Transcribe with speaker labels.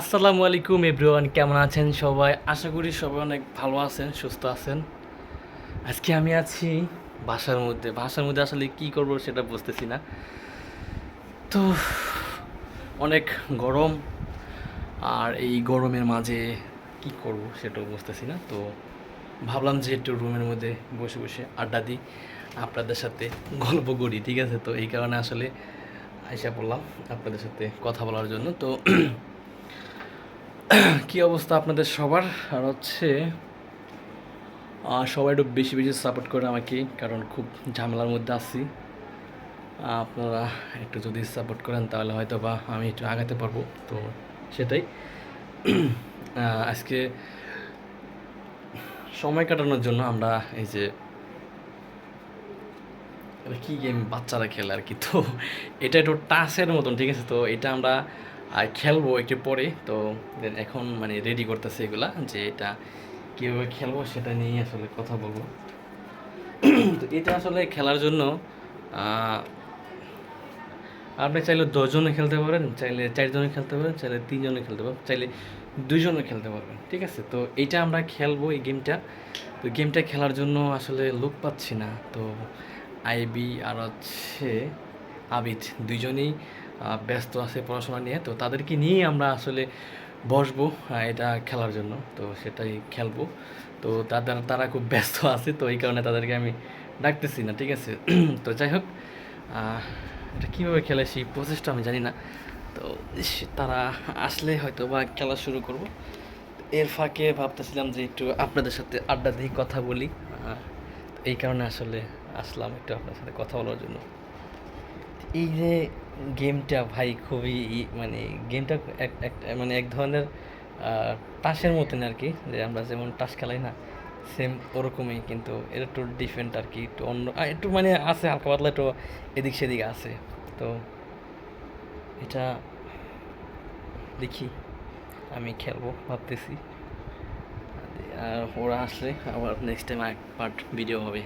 Speaker 1: আসসালামু আলাইকুম এভরিওয়ান, কেমন আছেন সবাই? আশা করি সবাই অনেক ভালো আছেন, সুস্থ আছেন। আজকে আমি আছি বাসার মধ্যে। বাসার মধ্যে আসলে কি করব সেটা বুঝতেছি না। তো, অনেক গরম, আর এই গরমের মাঝে কি করব সেটাও বুঝতেছি না। তো, ভাবলাম যে একটু রুমের মধ্যে বসে বসে আড্ডা দিই, আপনাদের সাথে গল্প করি, ঠিক আছে? তো এই কারণে আসলে আইসা পড়লাম আপনাদের সাথে কথা বলার জন্য। তো কি অবস্থা আপনাদের সবার? আর হচ্ছে সবাই একটু বেশি বেশি সাপোর্ট করে আমাকে, কারণ খুব ঝামেলার মধ্যে আছি। আপনারা একটু যদি সাপোর্ট করেন, তাহলে হয়তো বা আমি একটু আগাতে পারব। তো সেটাই। আজকে সময় কাটানোর জন্য আমরা এই যে কি গেম বাচ্চারা খেলে আর কি। তো এটা একটু টাসের মতন, ঠিক আছে? তো এটা আমরা আহ, খেলব একটু পরে তো then এখন মানে রেডি করতেছে এগুলা যে এটা কীভাবে খেলব সেটা নিয়ে আসলে কথা বলব। তো এটা আসলে খেলার জন্য আপনি চাইলে দশজনে খেলতে পারেন চাইলে চারজনে খেলতে পারেন চাইলে তিনজনে খেলতে পারেন চাইলে দুজনে খেলতে পারবেন ঠিক আছে? তো এইটা আমরা খেলব এই গেমটা তো গেমটা খেলার জন্য আসলে লোক পাচ্ছি না তো আইবি আর হচ্ছে আবিদ দুইজনেই ব্যস্ত আছে পড়াশোনা নিয়ে, তো তাদেরকে নিয়েই আমরা আসলে বসবো এটা খেলার জন্য। তো সেটাই খেলব। তো তাদের, তারা খুব ব্যস্ত আছে, তো এই কারণে তাদেরকে আমি ডাকতেছি না, ঠিক আছে? তো যাই হোক এটা কীভাবে খেলে সেই প্রসেসটা আমি জানি না। তো তারা আসলে হয়তো বা খেলা শুরু করব। এর ফাঁকে ভাবতেছিলাম যে একটু আপনাদের সাথে আড্ডা দিয়ে কথা বলি। এই কারণে আসলে আসলাম একটু আপনার সাথে কথা বলার জন্য। এই যে গেমটা ভাই খুবই মানে গেমটা এক মানে এক ধরনের তাসের মতন আর কি যে আমরা যেমন তাস খেলাই না সেম ওরকমই, কিন্তু এটা একটু ডিফারেন্ট আর কি একটু অন্য একটু মানে আছে, হালকা পাতলা একটু এদিক সেদিক আছে। তো এটা দেখি, আমি খেলব, ভাবতেছি। আর ওরা আসলে আবার নেক্সট টাইম এক পার্ট ভিডিও হবে।